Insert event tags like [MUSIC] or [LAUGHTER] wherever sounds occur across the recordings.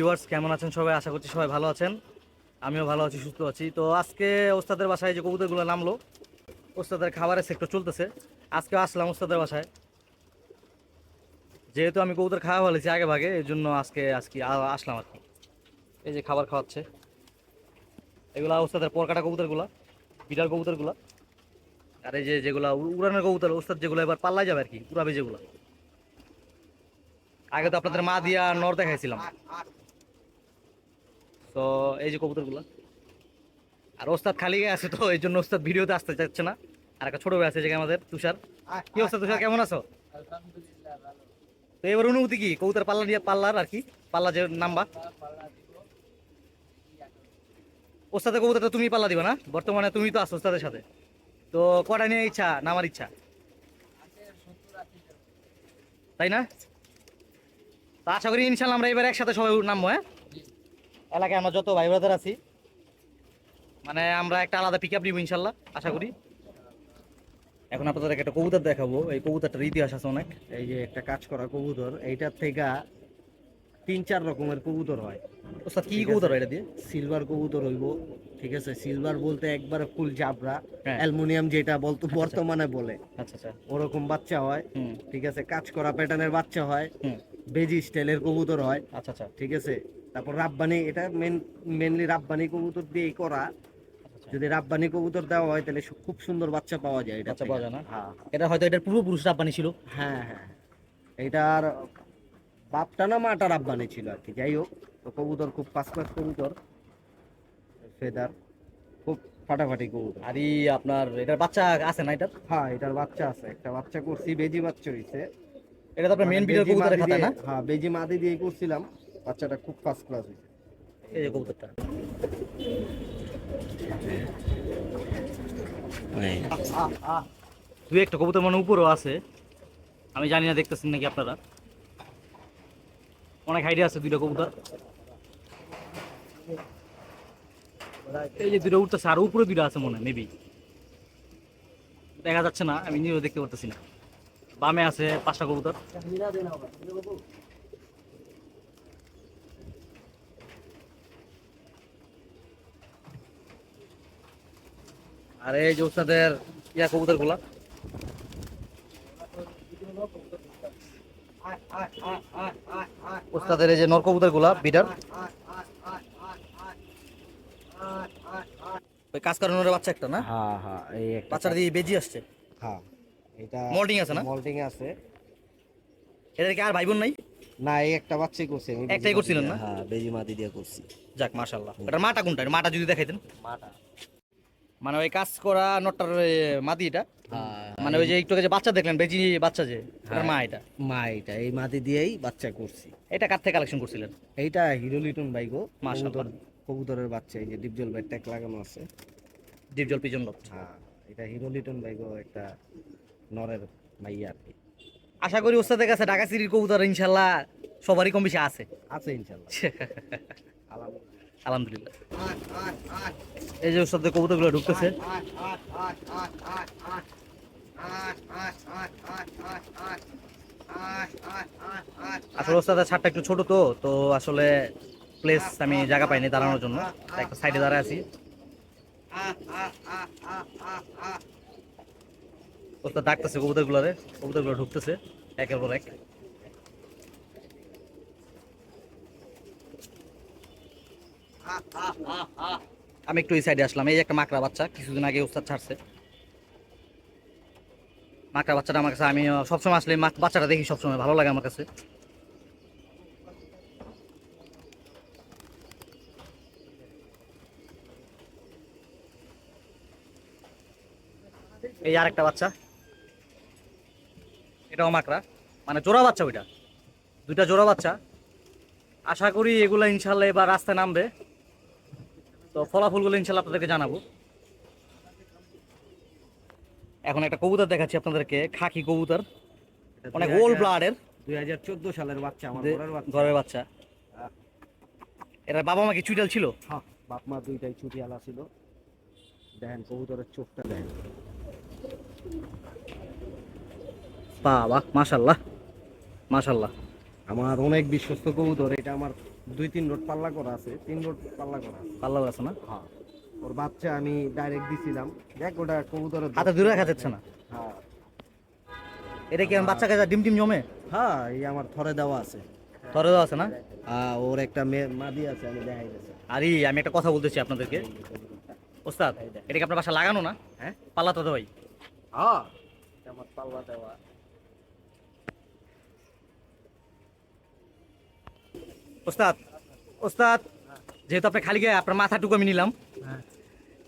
Viewers কেমন আছেন সবাই? আশা করছি সবাই ভালো আছেন। আমিও ভালো আছি, সুস্থ আছি। তো আজকে ওস্তাদের বাসায় যে কবুতরগুলো নামলো, ওস্তাদের খাবারের সেক্টর চলতেছে। আজকে আসলাম ওস্তাদের বাসায়। যেহেতু আমি কবুতর খাওয়া ফেলেছি আগে ভাগে, এই জন্য আজকে আজকে আসলাম আর কি। এই যে খাবার খাওয়াচ্ছে। এগুলা ওস্তাদের পরকাটা কবুতরগুলা, বিড়াল কবুতরগুলা। আর এই যে যেগুলা উড়ানের কবুতর, ওস্তাদ যেগুলো এবার পাল্লাই যাবে আর কি, উড়াবে যেগুলো। আগে তো আপনাদের মা দিয়া নর দেখাইছিলাম। তো এই যে কবুতরগুলো। আর ওস্তাদ খালি গায়ে আছে তো, এই জন্য ওস্তাদ ভিডিওতে আসতে চাচ্ছে না। আর একটা ছোট ভাই আছে যেখানে আমাদের, তুষার। কি ওস্তাদ তুষার? কেমন আছো? তো এবার অনুভূতি কি? কবুতর পাল্লা দিয়ে পাল্লার আর কি? পাল্লা যে নাম্বা ওস্তাদের কবুতরটা তুমি পাল্লা দিবা না? বর্তমানে তুমি তো আছো ওস্তাদের সাথে। তো কটা নিয়ে ইচ্ছা? নামার ইচ্ছা? তাই না? তো আশা করি ইনশাল্লাহ আমরা এবার একসাথে সবাই নামবো হ্যাঁ? এলাকায় আমরা যত ভাই ব্রাদার আছি মানে আমরা একটা আলাদা পিক আপ নিব ইনশাল্লাহ আশা করি। এখন আপনাদের একটা কবুতর দেখাবো। এই কবুতরটার ইতিহাস আছে অনেক। এই যে একটা কাজ করা কবুতর এইটার থেকে তিন চার রকমের কবুতর হয়। ওস্তাদ কি। কবুতর এটা দিয়ে? সিলভার কবুতর হইব ঠিক আছে। সিলভার বলতে একবার ফুল জাবরা হ্যাঁ। অ্যালুমিনিয়াম যেটা বলতো বর্তমানে বলে। আচ্ছা আচ্ছা। ওরকম বাচ্চা হয় ঠিক আছে। কাজ করা প্যাটার্নের বাচ্চা হয় বেজি স্টাইলের কবুতর হয় আচ্ছা আচ্ছা। ঠিক আছে। তারপর রাব্বানি এটা মেন মেনলি রাব্বানি কবুতর দিয়েই করা। আচ্ছা। যদি রাব্বানি কবুতর দেওয়া হয় তাহলে খুব সুন্দর বাচ্চা পাওয়া যায় এটা পাওয়া যায় না? হ্যাঁ। এটা হয়তো এটার পূর্বপুরুষ রাব্বানি ছিল। হ্যাঁ হ্যাঁ। এইটার বাপটা না মাটা রাব্বানি ছিল আর কি। যাই হোক তো কবুতর খুব ফার্স্ট ক্লাস কবুতর। ফেদার খুব ফাটাফাটি কবুতর। আর ই আপনার এটার বাচ্চা আছে না এটার? হ্যাঁ এটার বাচ্চা আছে। একটা বাচ্চা করছি বেজি বাচ্চা হইছে এটা তো আপনার মেন মানে বেজি কবুতরের খাতা না? হ্যাঁ বেজি মাদি দিয়ে করছিলাম। বাচ্চাটা খুব ফার্স্ট ক্লাস হইছে এই যে কবুতরটা। দু একটা কবুতর মানে উপরেও আছে। আমি জানি না, দেখতেছেন নাকি আপনারা? অনেক আইডিয়া আছে দুইটা কবুতর। এই যে দুটো উঠতেছে, আর উপরে দুইটা আছে মনে মেবি দেখা যাচ্ছে না, আমি নিজেও দেখতে পারতেছি না। বামে আছে পাঁচটা কবুতর। আর এই যে ওস্তাদের ইয়া কবুতরগুলা। ওস্তাদের এই যে নর কবুতরগুলা বিডার। ওই কাজ করানোর বাচ্চা একটা না? হ্যাঁ হ্যাঁ এই একটা বাচ্চাটা দিয়ে বেজি আসছে। হ্যাঁ এটা মল্টিং আছে না? মল্টিং আছে। এদের কি আর ভাই বোন নাই? না এই একটা বাচ্চাই করছি আমি একটাই করছিলেন না? হ্যাঁ বেজি মাদি দিয়ে করছি। যাক মাশাল্লাহ এটার মাটা কোনটা? মাটা যদি দেখাইতেন। মাটা? মানে ওই কাজ করা নটটার এ, মাদি এটা। হ্যাঁ মানে ওই যে একটু যে বাচ্চা দেখলেন বেজি বাচ্চা যে এটার মা এটা। মা এটা এই মাদি দিয়েই বাচ্চা করছি। এটা কার থেকে কালেকশন করছিলেন? এইটা হিরো লিটন গো মাশাআল্লাহ। কবুতরের বাচ্চা এই যে ডিপজল ভাই ট্যাগ লাগানো আছে। ডিপজল পিজন লট হ্যাঁ এটা হিরো লিটন গো একটা নরের মাইয়া আর কি। আশা করি ওস্তাদের কাছে ঢাকা সিটির কবুতর ইনশাল্লাহ সবারই কম বেশি আছে। আছে ইনশাল্লাহ [LAUGHS] আলহামদুলিল্লাহ আলহামদুলিল্লাহ। এই যে ওস্তাদের কবুতরগুলো ঢুকতেছে। আসলে ওস্তাদের ছাদটা একটু ছোট তো তো আসলে প্লেস আমি জায়গা পাইনি দাঁড়ানোর জন্য। একটা সাইডে দাঁড়ায় আছি। ওস্তাদ ডাকতেছে কবুতরগুলোরে কবুতরগুলো ঢুকতেছে, একের পর এক। আমি একটু এই সাইডে আসলাম। এই একটা মাকড়া বাচ্চা, কিছুদিন আগে ওস্তাদ ছাড়ছে। মাকড়া বাচ্চাটা আমার কাছে, আমি সবসময় আসলে বাচ্চাটা দেখি সবসময়, ভালো লাগে আমার কাছে। এই আর একটা বাচ্চা। এটাও মাকড়া। মানে জোড়া বাচ্চা ওইটা। দুইটা জোড়া বাচ্চা। আশা করি এগুলো ইনশাল্লাহ এবার রাস্তায় নামবে। তো ফলাফলগুলো ইনশাল্লাহ আপনাদেরকে জানাব। এখন একটা কবুতর দেখাচ্ছি আপনাদেরকে খাকি কবুতর। অনেক ওল্ড ব্লাডের দুই হাজার চোদ্দ সালের বাচ্চা আমার যে- ঘরের বাচ্চা। এরা বাবা মা কি চুইটাল ছিল? হ্যাঁ বাপ মা দুইটাই ছুটি আলা ছিল দেখেন কবুতরের চোখটা দেখেন। বাবা মাশাল্লাহ মাশাল্লাহ আমার অনেক বিশ্বস্ত কবুতর এটা আমার দুই তিন রোড পাল্লা করা আছে তিন রোড পাল্লা করা আছে। পাল্লা আছে না? হ্যাঁ। ওর বাচ্চা আমি ডাইরেক্ট দিছিলাম। দেখ ওটা কবুতরের হাতে দূরে রাখা যাচ্ছে না? হ্যাঁ। এটা কি আমার বাচ্চাকে যা ডিম টিম জমে? হ্যাঁ এই আমার থরে দেওয়া আছে। থরে দেওয়া আছে না? হ্যাঁ ওর একটা মেয়ে মাদি আছে আমি দেখাই গেছে আরে আমি একটা কথা বলতেছি আপনাদেরকে। ওস্তাদ এটা কি আপনার বাসা লাগানো না? হ্যাঁ। পাল্লা তো ভাই হ্যাঁ আমার পাল্লা দেওয়া। ওস্তাদ ওস্তাদ যেহেতু আপনি খালি গায়ে আপনার মাথাটুকু আমি নিলাম। হ্যাঁ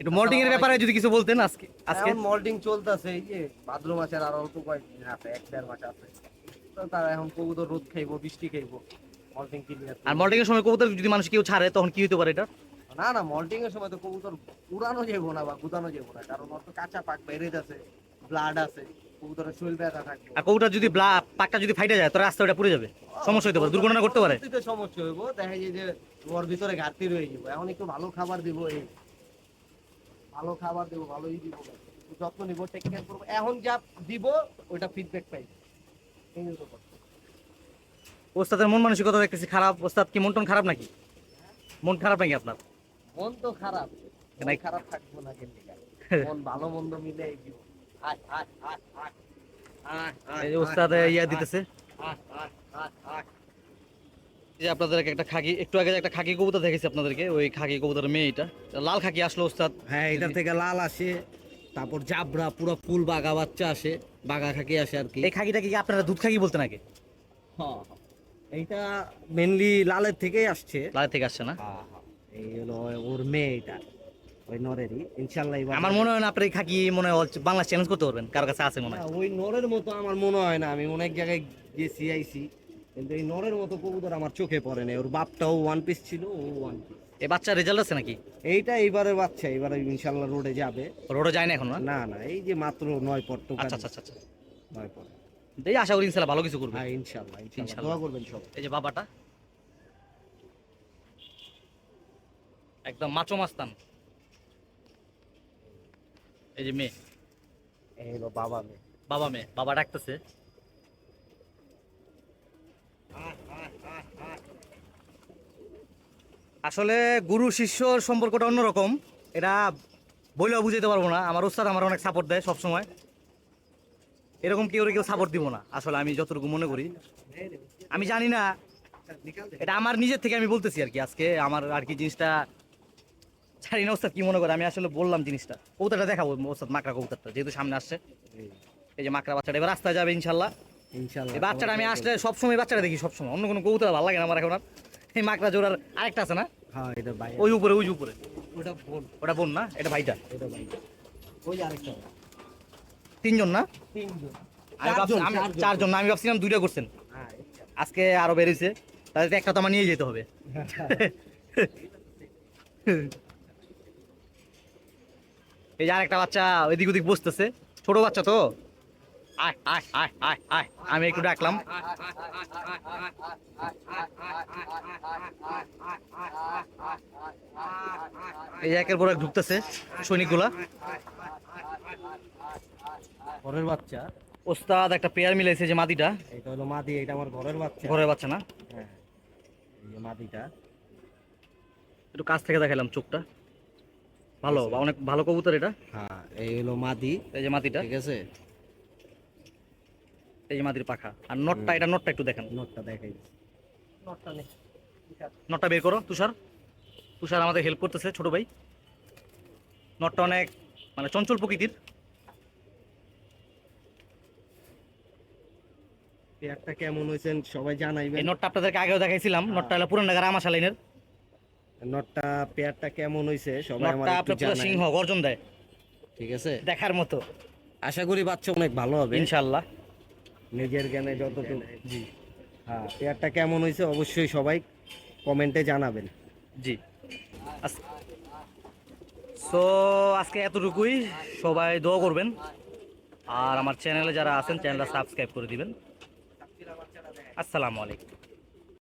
একটু মল্টিং এর ব্যাপারে যদি কিছু বলতেন আজকে আজকে। মোল্ডিং চলতেছে এই যে ভাদ্র মাসের আর অল্প কয়েকদিন আছে এক দেড় মাস আছে। তো তারা এখন কবুতর রোদ খাইবো বৃষ্টি খাইবো মল্টিং ক্লিয়ার আর মল্টিং এর সময় কবুতর যদি মানুষ কেউ ছাড়ে তখন কি হতে পারে এটা? না না মল্টিং এর সময় তো কবুতর উড়ানো যাব না বা গুদানো যাব না কারণ ওর তো কাঁচা পাক বেড়ে আছে ব্লাড আছে। কবুতরের শরীর ব্যথা থাকবে। আর কবুতর যদি পাকটা যদি ফাইটে যায় তো রাস্তা ওটা পুড়ে যাবে। সমস্যা হতে পারে দুর্ঘটনা করতে পারে। সমস্যা হইব দেখা যায় যে ওর ভিতরে ঘাটতি রয়ে যাব। এখন একটু ভালো খাবার দিব এই। ভালো খাবার দেবো ভালোই দিব। যত্ন নিব টেক কেয়ার করব। এখন যা দিব ওইটা ফিডব্যাক পাই। এই হলো কথা। ওস্তাদের মন মানসিকতা দেখতেছি খারাপ। ওস্তাদ কি মন টন খারাপ নাকি? মন খারাপ নাকি আপনার? মন তো খারাপ। খারাপ থাকব না [LAUGHS] মন ভালো মন্দ মিলে এই জীবন। এই ইয়া দিতেছে। যে একটা খাকি একটু আগে একটা খাকি কবুতর দেখেছি আপনাদেরকে ওই খাকি কবুতরের মেয়ে এটা। লাল খাকি আসলো ওস্তাদ হ্যাঁ এটা থেকে লাল আসে তারপর জাবরা পুরো ফুল বাগা বাচ্চা আসে বাগা খাকি আসে আর কি। এই খাকিটা কি আপনারা দুধ খাকি বলতে নাকি হ্যাঁ, এইটা মেনলি লালের থেকেই আসছে। লাল থেকে আসছে না? এই হলো ওর মেয়ে এটা। ওই নরেরই। ইনশাল্লাহ এবার আমার মনে হয় না আপনি খাকি মনে হয় বাংলা চ্যালেঞ্জ করতে পারবেন কারও কাছে আছে মনে হয়। ওই নরের মতো আমার মনে হয় না। আমি অনেক জায়গায় গেছি আইছি কিন্তু এই নরের মতো কবুতর আমার চোখে পড়ে না ওর বাপটাও ওয়ান পিস ছিল ও ওয়ান পিস এই বাচ্চার রেজাল্ট আছে নাকি? এইটা এইবারে বাচ্চা এবারে ইনশাল্লাহ রোডে যাবে। রোডে যায় না এখন না? না এই যে মাত্র নয় পর টোকা আচ্ছা আচ্ছা আচ্ছা আচ্ছা। নয় পর এই আশা করি ইনশাল্লাহ ভালো কিছু করবে। হ্যাঁ ইনশাল্লাহ ইনশাল্লাহ। দোয়া করবেন সব এই যে বাবাটা একদম মাচো মাস্তান। এই যে মেয়ে। এই হলো বাবা মেয়ে। বাবা মেয়ে বাবা ডাকতেছে। আসলে গুরু শিষ্যর সম্পর্কটা অন্যরকম। এটা বইলেও বুঝাইতে পারব না। আমার উস্তাদ আমার অনেক সাপোর্ট দেয় সবসময়। এরকম কেউ কেউ সাপোর্ট দিব না। আসলে আমি যতটুকু মনে করি। আমি জানি না। এটা আমার নিজের থেকে আমি বলতেছি আর কি। আজকে আমার আর কি জিনিসটা জানি না ওস্তাদ কি মনে করে? আমি আসলে বললাম জিনিসটা। কবুতরটা দেখাবো ওস্তাদ মাকড়া কবুতরটা যেহেতু সামনে আসছে। এই যে মাকড়া বাচ্চাটা এবার রাস্তায় যাবে ইনশাল্লাহ। ইনশাল্লাহ বাচ্চাটা আমি আসলে সবসময় বাচ্চাটা দেখি সবসময়। অন্য কোনো কবুতর ভালো লাগে না আমার এখন আর। এই মাকড়া জোড়ার আরেকটা আছে না? হ্যাঁ এটা ভাই ওই উপরে ওই উপরে। ওটা বোন ওটা বোন না? এটা ভাইটা। এটা ভাই। ওই আরেকটা। তিনজন না? তিনজন। আমি চারজন না আমি ভাবছিলাম দুইটা করছেন। হ্যাঁ। আজকে আরও বেরিয়েছে তাহলে তো একটা তো আমার নিয়ে যেতে হবে। এই যে আরেকটা বাচ্চা ওইদিক ওদিক বসতেছে। ছোট বাচ্চা তো। আয় আয় আয় আয় আয়। আমি একটু ডাকলাম। এই একের পর এক ঢুকতেছে সৈনিকগুলা। ঘরের বাচ্চা। ওস্তাদ একটা পেয়ার মিলাইছে যে মাদিটা। এটা হলো মাদি এটা আমার ঘরের বাচ্চা। ঘরের বাচ্চা না? হ্যাঁ এই যে মাদিটা। একটু কাছ থেকে দেখালাম চোখটা। ভালো বা অনেক ভালো কবুতর এটা। হ্যাঁ এই হলো মাদি। এই যে মাদিটা। ঠিক আছে। এই যে মাদির পাখা। আর নটটা এটা নটটা একটু দেখেন। নোটটা দেখাই। নোটটা নে নটটা বের করো তুষার। তুষার আমাদের হেল্প করতেছে ছোট ভাই। নটটা অনেক মানে চঞ্চল প্রকৃতির। পেয়ারটা কেমন হয়েছেন সবাই জানাইবেন। এই নটটা আপনাদেরকে আগেও দেখাইছিলাম। নটটা হলো পুরান ঢাকার আমাশা লাইনের নটটা পেয়ারটা কেমন হয়েছে সবাই আমার একটু জানাই। সিংহ গর্জন দেয়। ঠিক আছে? দেখার মতো। আশা করি বাচ্চা অনেক ভালো হবে। ইনশাল্লাহ। নিজের জ্ঞানে যতটুকু জি। হ্যাঁ পেয়ারটা কেমন হয়েছে অবশ্যই সবাই কমেন্টে জানাবেন। জি। সো আজকে এতটুকুই। সবাই দোয়া করবেন। আর আমার চ্যানেলে যারা আছেন চ্যানেলটা সাবস্ক্রাইব করে দিবেন। আসসালামু আলাইকুম।